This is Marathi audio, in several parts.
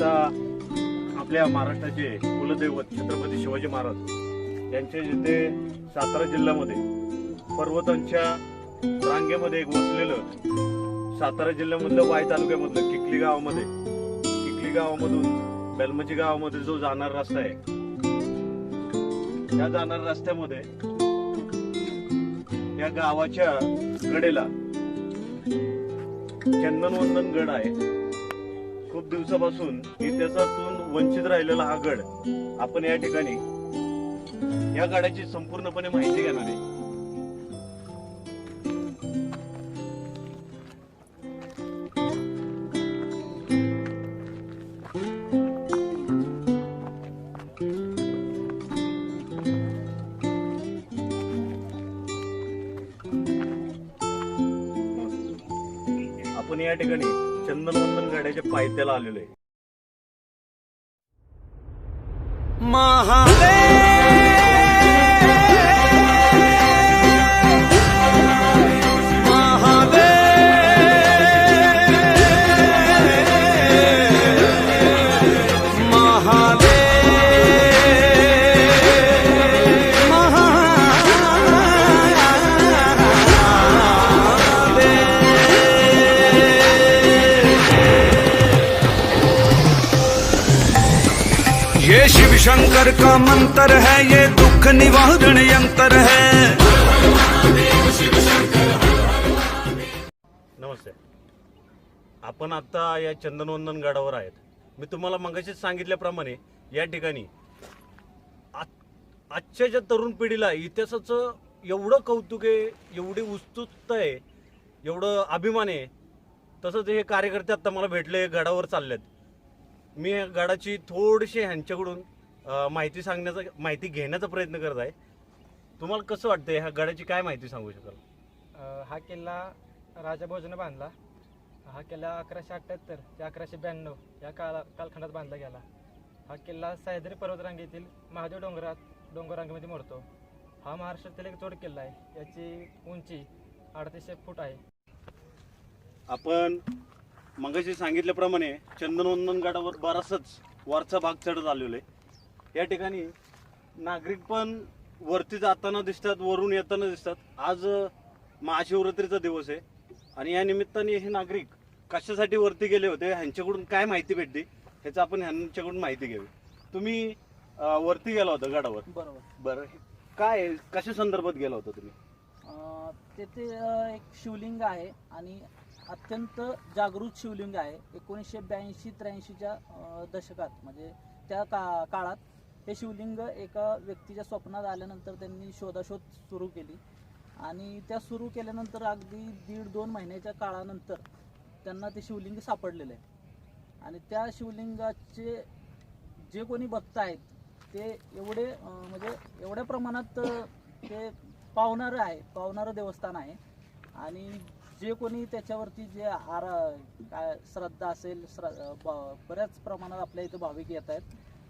आता आपल्या महाराष्ट्राचे कुलदैवत छत्रपती शिवाजी महाराज यांच्या जिथे सातारा जिल्ह्यामध्ये पर्वतांच्या रांगेमध्ये एक वसलेलं सातारा जिल्ह्यामधलं वाई तालुक्यामधलं किकली गावामध्ये किकली गावामधून बेलमची गावामध्ये जो जाणारा रस्ता आहे त्या जाणाऱ्या रस्त्यामध्ये या गावाच्या कडेला चंदनवंदन गड आहे. खूप दिवसापासून इतिहासातून वंचित राहिलेला हा गड आपण या ठिकाणी या गडाची संपूर्णपणे माहिती घेणार आहे. आपण या ठिकाणी चंदनवंदन गाड्याच्या पायथ्याला आलेलो आहे. ये शिव शंकर का मंत्र है ये दुख निवारण यंत्र है। नमस्ते। आपण आता या चंदनवंदन गडावर आहेत. मी तुम्हाला मगाशीच सांगितल्याप्रमाणे या ठिकाणी आजच्या ज्या तरुण पिढीला इतिहासाचं एवढं कौतुक आहे एवढी उत्सुकता आहे एवढं अभिमान आहे तसंच हे कार्यकर्ते आता मला भेटले गडावर चाललेत. मी या गडाची थोडीशी ह्यांच्याकडून माहिती सांगण्याचा माहिती घेण्याचा प्रयत्न करत आहे. तुम्हाला कसं वाटतं ह्या गडाची काय माहिती सांगू शकाल? हा किल्ला राजा भोजनं बांधला. हा किल्ला अकराशे अठ्ठ्याहत्तर ते अकराशे ब्याण्णव या काला कालखंडात बांधला गेला. हा किल्ला सह्याद्री पर्वतरांगेतील महादेव डोंगरात डोंगररांगेमध्ये मोडतो. हा महाराष्ट्रातील एक जोड किल्ला आहे. याची उंची अडतीसशे फूट आहे. आपण मगाशी सांगितल्याप्रमाणे चंदनवंदन गडावर बराचसाच वरचा भाग चढत आलेलो आहे. या ठिकाणी नागरिक पण वरती जाताना दिसतात वरून येताना दिसतात. आज महाशिवरात्रीचा दिवस आहे. आणि या निमित्ताने हे नागरिक कशासाठी वरती गेले होते ह्यांच्याकडून काय माहिती भेटली ह्याचं आपण ह्यांच्याकडून माहिती घ्यावी तुम्ही अ, वरती गेला होता गडावर. बरोबर. बरं काय कशा संदर्भात गेला होता तुम्ही? अं, तेथे अं, एक शिवलिंग आहे आणि अत्यंत जागृत शिवलिंग आहे. एकोणीसशे ब्याऐंशी त्र्याऐंशीच्या दशकात म्हणजे त्या का काळात हे शिवलिंग एका व्यक्तीच्या स्वप्नात आल्यानंतर त्यांनी शोधाशोध सुरू केली. आणि त्या सुरू केल्यानंतर अगदी दीड दोन महिन्याच्या काळानंतर त्यांना ते शिवलिंग सापडलेलं आहे. आणि त्या शिवलिंगाचे जे कोणी भक्त आहेत ते एवढे म्हणजे एवढ्या प्रमाणात ते पावणारं आहे पावणारं देवस्थान आहे. आणि जे कोणी त्याच्यावरती जे आर काय श्रद्धा असेल श्र बऱ्याच प्रमाणात आपल्या इथं भाविक येत आहेत.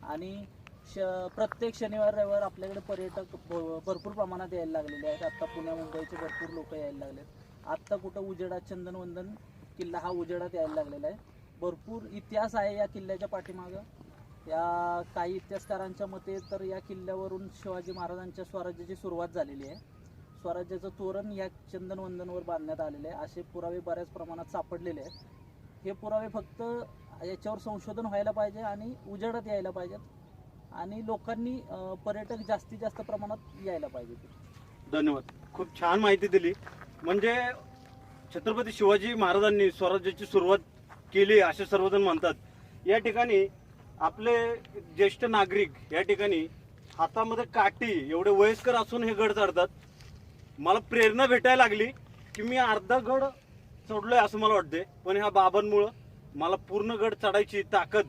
आणि श प्रत्येक शनिवार रविवार आपल्याकडे पर्यटक भ- भरपूर प्रमाणात यायला लागलेले आहेत. आत्ता पुण्या मुंबईचे भरपूर लोक यायला लागलेत. आत्ता कुठं उजेडा चंदनवंदन किल्ला हा उजेडात यायला लागलेला आहे. भरपूर इतिहास आहे या किल्ल्याच्या पाठीमागं. या काही इतिहासकारांच्या मते तर या किल्ल्यावरून शिवाजी महाराजांच्या स्वराज्याची सुरुवात झालेली आहे. स्वराज्याचं तोरण या चंदनवंदनवर बांधण्यात आलेले आहे. असे पुरावे बऱ्याच प्रमाणात सापडलेले आहेत. हे पुरावे फक्त याच्यावर संशोधन व्हायला पाहिजे आणि उजेडात यायला पाहिजेत. आणि लोकांनी पर्यटक जास्तीत जास्त प्रमाणात यायला पाहिजे धन्यवाद. खूप छान माहिती दिली. म्हणजे छत्रपती शिवाजी महाराजांनी स्वराज्याची सुरुवात केली असे सर्वजण म्हणतात. या ठिकाणी आपले ज्येष्ठ नागरिक या ठिकाणी हातामध्ये काठी एवढे वयस्कर असून हे गड चढतात. मला प्रेरणा भेटायला लागली की मी अर्धा गड चढलोय असं मला वाटते पण ह्या बाबांमुळं मला पूर्ण गड चढायची ताकद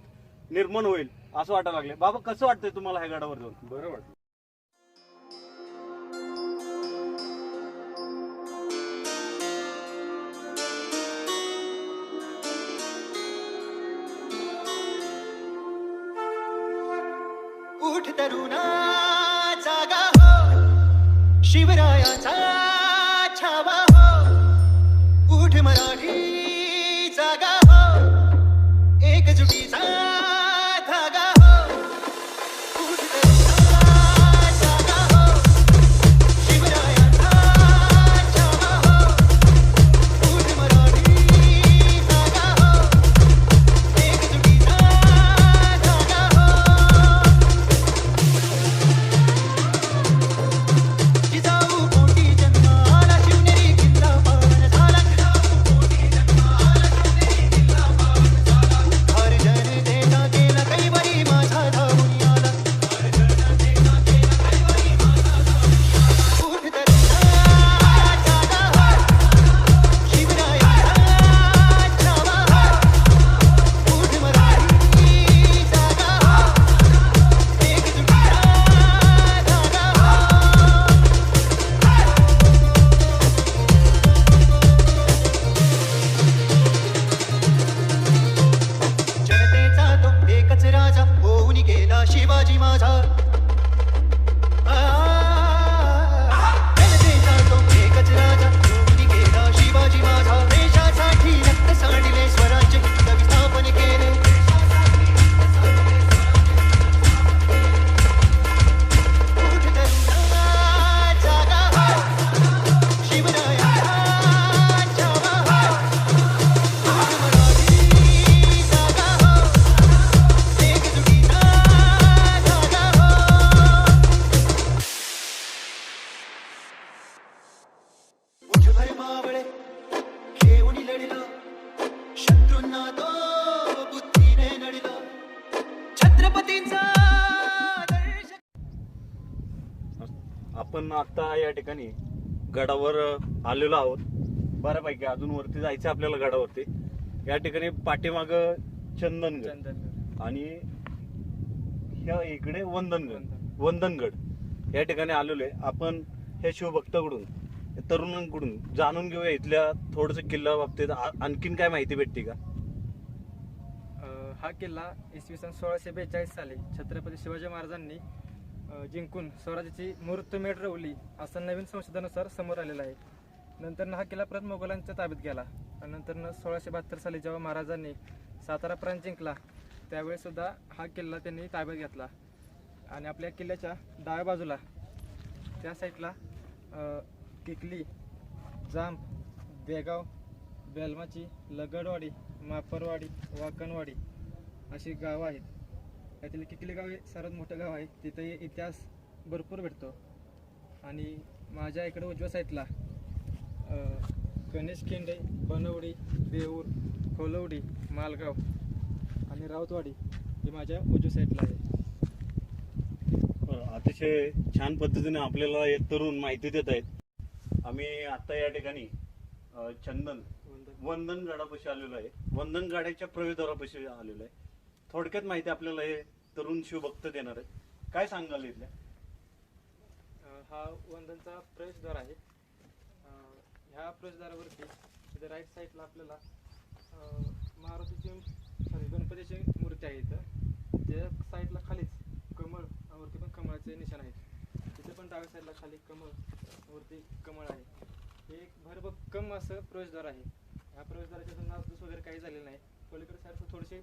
निर्माण होईल असं वाटायला लागले बाबा कसं वाटतंय तुम्हाला ह्या गडावर जाऊन? बरं वाटलं. उठ तरुणा जागा हो. शिवरायाचा आपण आता या ठिकाणी गडावर आलेलो आहोत. बऱ्यापैकी अजून वरती जायचं आपल्याला गडावरती. या ठिकाणी पाठीमाग चंदनगड. आणि ह्या इकडे वंदनगड. वंदनगड. या ठिकाणी आलेलो आहे. आपण ह्या शिवभक्ताकडून तरुणांकडून जाणून घेऊया इथल्या थोडस किल्ला बाबतीत. आणखीन काय माहिती भेटते का? हा किल्ला इसवी सन सोळाशे बेचाळीस साली छत्रपती शिवाजी महाराजांनी जिंकून स्वराज्याची मुहूर्तमेढ रवली असं नवीन संशोधनानुसार समोर आलेला आहे. नंतर हा किल्ला परत मोगलांच्या ताब्यात गेला आणि नंतर सोळाशे बहात्तर साली जेव्हा महाराजांनी सातारा प्रांत जिंकला त्यावेळी सुद्धा हा किल्ला त्यांनी ताब्यात घेतला. आणि आपल्या किल्ल्याच्या डाव्या बाजूला त्या साईडला किकली जांब देगाव बेलमाची लगडवाडी मापरवाडी वाकणवाडी अशी गावं आहेत. त्यातील किकली गाव हे सर्वात मोठं गाव आहे. तिथे इतिहास भरपूर भेटतो. आणि माझ्या इकडे उजव्या साईडला गणेश खिंडे बनवडी देऊर खोलवडी मालगाव आणि राऊतवाडी ही माझ्या उजव्या साईडला आहे. अतिशय छान पद्धतीने आपल्याला हे तरुण माहिती देत आहेत. आम्ही आता या ठिकाणी चंदन वंदन. गडापाशी आलेलो आहे. वंदन गाड्याच्या प्रवेशद्वारापाशी आलेलो आहे. थोडक्यात माहिती आपल्याला हे तरुण शिवभक्त देणार आहेत. काय सांगाल इथल्या? हा वंदनचा प्रवेशद्वार आहे. ह्या प्रवेशद्वारावरती इथे राईट साईडला आपल्याला अ, मारुतीची सॉरी गणपतीची मूर्ती आहे इथं. त्या साईडला खालीच कमळ वरती पण कमळाचे निशाण आहेत. तिथे पण डाव्या साईडला खाली कमळ वरती कमळ आहे. हे एक भरभक्कम असं प्रवेशद्वार आहे. ह्या प्रवेशद्वाराच्या अजून नासधूस वगैरे काही झालेलं नाही. पलीकडे साईडचं थोडेसे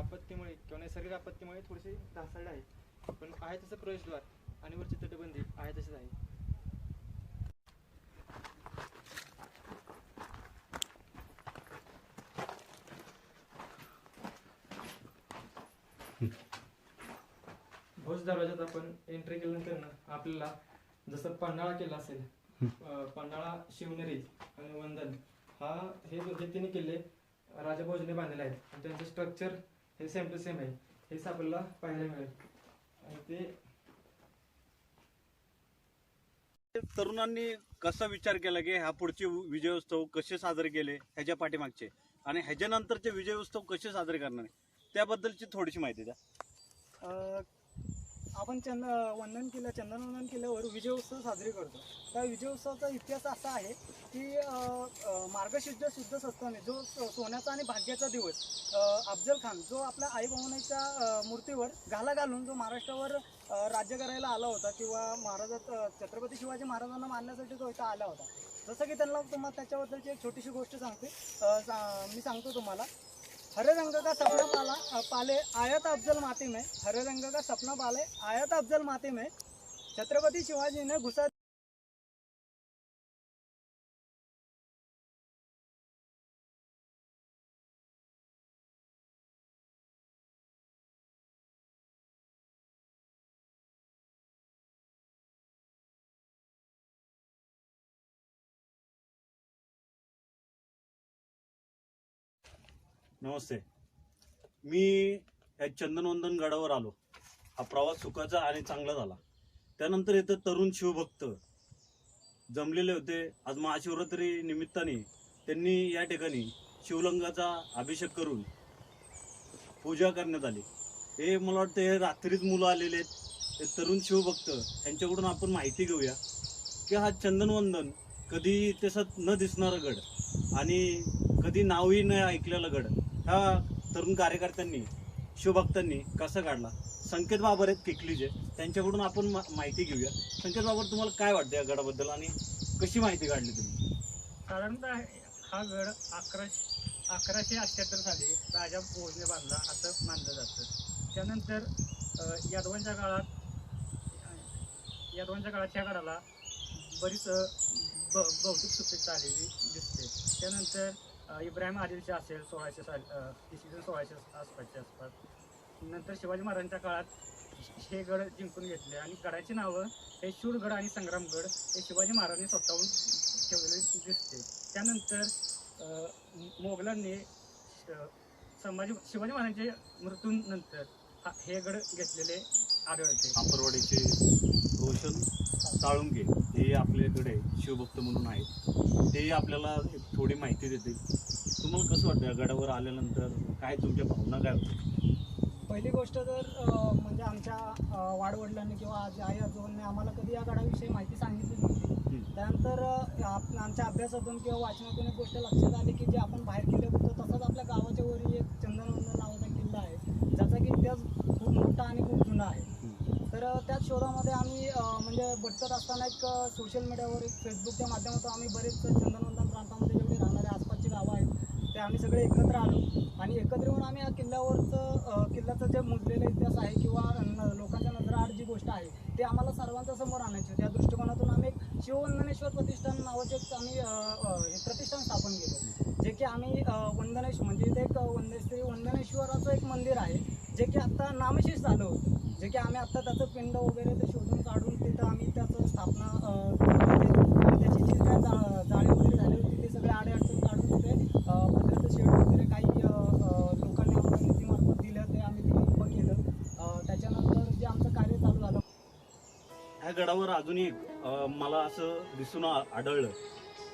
आपत्तीमुळे किंवा नैसर्गिक आपत्तीमुळे थोडेसे ढासळले आहे पण आहे तसं प्रवेशद्वार आणि वरची तटबंदी आहे तसेच आहे. भोज दरवाजात आपण एंट्री केल्यानंतर ना आपल्याला जसं पन्हाळा केला असेल पन्हाळा शिवनेरी आणि वंदन हा हे हे तिन्ही किल्ले राजा भोजने बांधलेले आहेत. आणि त्यांचं स्ट्रक्चर हे सेम टू सेम आहे. हेच आपल्याला पाहायला मिळेल. आणि ते तरुणांनी कसा विचार केला की ह्या पुढचे विजयोत्सव कसे साजरे केले ह्याच्या पाठीमागचे? आणि ह्याच्यानंतरचे विजयोत्सव कसे साजरे करणार? आहे? त्याबद्दलची थोडीशी माहिती द्या. अ, आपण चंद वंदन केलं चंदनवंदन केल्यावर किल्ल्यावर विजय उत्सव साजरी करतो. त्या विजयोत्सवाचा इतिहास असा आहे की मार्गशुद्ध शुद्ध सत्ताने जो स- सोन्याचा आणि भाग्याचा दिवस अफजल खान जो आपल्या आई भवानीच्या मूर्तीवर घाला घालून जो महाराष्ट्रावर राज्य करायला आला होता किंवा महाराजात छत्रपती शिवाजी महाराजांना मारण्यासाठी तो इथं आला होता. जसं की त्यांना तुम्हाला त्याच्याबद्दलची एक छोटीशी गोष्ट सांगते. सा- मी सांगतो तुम्हाला. हरे रंग का सपना पाला पाले आयत अफजल माती में हरे रंग का सपना पाले आयत अफजल माती में छत्रपति शिवाजी ने घुसा नमस्ते. मी या चंदनवंदन गडावर आलो. हा प्रवास सुखाचा आणि चांगला झाला. त्यानंतर इथं तरुण शिवभक्त जमलेले होते. आज महाशिवरात्री निमित्ताने त्यांनी या ठिकाणी शिवलिंगाचा अभिषेक करून पूजा करण्यात आली. हे मला वाटतं हे रात्रीच मुलं आलेले आहेत. हे तरुण शिवभक्त यांच्याकडून आपण माहिती घेऊया की हा चंदनवंदन कधी तसं न दिसणारा गड आणि कधी नावही न ऐकलेला गड ह्या तरुण कार्यकर्त्यांनी शिवभक्तांनी कसा काढला? संकेत बाबर आहेत किकलीचे त्यांच्याकडून आपण मा- माहिती घेऊया. संकेत बाबर तुम्हाला काय वाटतं या गडाबद्दल आणि कशी माहिती काढली तुम्ही? साधारणतः हा गड अकराशे अकराशे अठ्ठ्याहत्तर साली राजा भोजने बांधला असं मानलं जातं. त्यानंतर यादवांच्या काळात यादवांच्या काळात ह्या गडाला बरीच ब भौतिक सुपीकता आलेली दिसते. त्यानंतर इब्राहिम आदिलचे असेल सोळाशे साल अ, इसवी सोळाशे आसपासच्या आसपास नंतर शिवाजी महाराजांच्या काळात हे गड जिंकून घेतले आणि गडाची नावं हे शूरगड आणि संग्रामगड हे शिवाजी महाराजांनी स्वतःहून ठेवलेले दिसते. त्यानंतर मोगलांनी संभाजी शिवाजी महाराजांच्या मृत्यूनंतर हा- हे गड घेतलेले आढळते. आंबरवाडीचे रोशन साळुंगे हे आपल्याकडे शिवभक्त म्हणून आहेत. ते आपल्याला एक थोडी माहिती देतील. तुम्हाला कसं वाटतं? या गडावर आल्यानंतर काय तुमच्या भावना काय होत्या? पहिली गोष्ट तर म्हणजे आमच्या वाडवडिलांनी किंवा आज आई आजोबांनी आम्हाला कधी या गडाविषयी माहिती सांगितली नव्हती. त्यानंतर आमच्या अभ्यासातून किंवा वाचनातून एक गोष्ट लक्षात आली की जे आपण बाहेर किल्ले बघतो तसंच आपल्या गावाच्या वरी एक चंदनवंदन नावाचा किल्ला आहे ज्याचा की इतिहास खूप मोठा आणि खूप जुना आहे. तर त्याच शोधामध्ये आम्ही म्हणजे भटकत असताना एक सोशल मीडियावर एक फेसबुकच्या माध्यमातून आम्ही बरेच चंदनवंदन प्रांतामध्ये जेवढे राहणारे आसपासची गावं आहेत ते आम्ही सगळे एकत्र आलो. आणि एकत्र येऊन आम्ही या किल्ल्यावरचं किल्ल्याचं जे मुजलेला इतिहास आहे किंवा न- लोकांच्या नजराआड जी गोष्ट आहे ते आम्हाला सर्वांच्या समोर आणायची त्या दृष्टिकोनातून आम्ही एक शिववंदनेश्वर प्रतिष्ठान नावाचे एक आम्ही हे प्रतिष्ठान स्थापन केलं जे की आम्ही वंदनेश्वर म्हणजे इथे एक वंदे श्री वंदनेश्वराचं एक मंदिर आहे. जे की आत्ता नामशेष झालं होतं. जे की आम्ही आत्ता त्याचं पिंड वगैरे ते शोधून काढून तिथं आम्ही त्याचं स्थापना त्याची जी काय जा जाळी वगैरे झाली होती ते सगळे आडे अडचण काढून तिथे पत्र्याचं शेड वगैरे काही लोकांनी आम्हाला निधीमार्फत दिलं ते आम्ही ते उभं केलं. त्याच्यानंतर जे आमचं कार्य चालू झालं. ह्या गडावर अजून एक, मला असं दिसून आ- आढळलं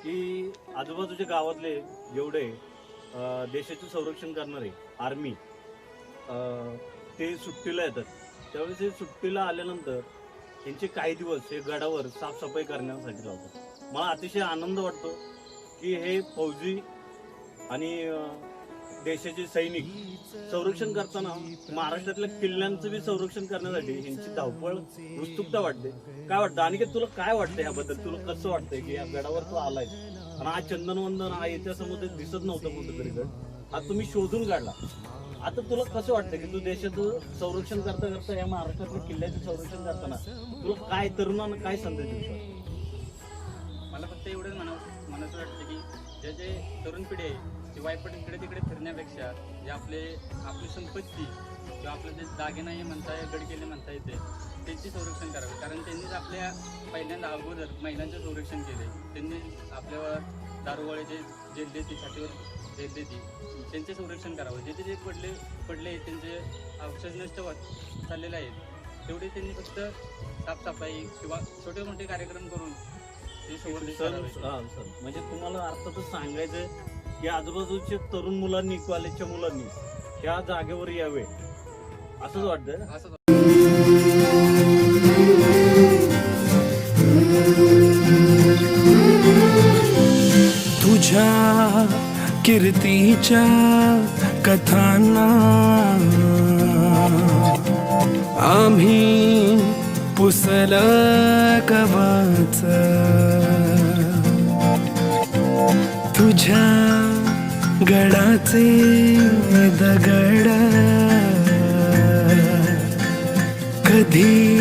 की आजूबाजूच्या गावातले जेवढे देशाचं संरक्षण करणारे आर्मी ते सुट्टीला येतात. त्यावेळेस हे सुट्टीला आल्यानंतर त्यांचे काही दिवस हे गडावर साफसफाई करण्यासाठी लावतात मला अतिशय आनंद वाटतो की हे फौजी आणि देशाचे सैनिक संरक्षण करताना महाराष्ट्रातल्या किल्ल्यांचं बी संरक्षण करण्यासाठी यांची धावपळ उत्सुकता वाटते. काय वाटतं? आणि तुला काय वाटतं याबद्दल तुला कसं वाटतंय की या गडावर तू आलाय? आणि हा चंदनवंदन हा इतिहासामध्ये दिसत नव्हतं कुठेतरी गड. हा तुम्ही शोधून काढला. आता तुला कसं वाटतं की तू देशाचं संरक्षण करता करता या महाराष्ट्रातल्या किल्ल्याचं संरक्षण करताना तुला काय तरुणांना काय संदेश मला फक्त एवढंच म्हणावं म्हणायचं वाटतं की जे जे तरुण पिढी आहे ते वायपट इकडे तिकडे फिरण्यापेक्षा जे आपले आपली संपत्ती किंवा आपलं जे दागिना हे म्हणता गड केले म्हणता येते त्याची संरक्षण करावे. कारण त्यांनीच आपल्या पहिल्यांदा अगोदर महिलांचं संरक्षण केले त्यांनी आपल्यावर दारुगोळ्याचे जेल देते छातीवर जेल देते त्यांचे संरक्षण करावं. जे जे पडले पडले त्यांचे अवशेष नष्ट होत चाललेले आहेत तेवढे त्यांनी फक्त साफसफाई किंवा छोटे मोठे कार्यक्रम करून ते संवर्धित सर हा. म्हणजे तुम्हाला अर्थातच सांगायचंय की आजूबाजूच्या तरुण मुलांनी कॉलेजच्या मुलांनी त्या जागेवर यावे. असंच वाटतं असं कीर्तीच्या कथांना आम्ही पुसल कवाच। तुझ्या गडाचे दगड। कधी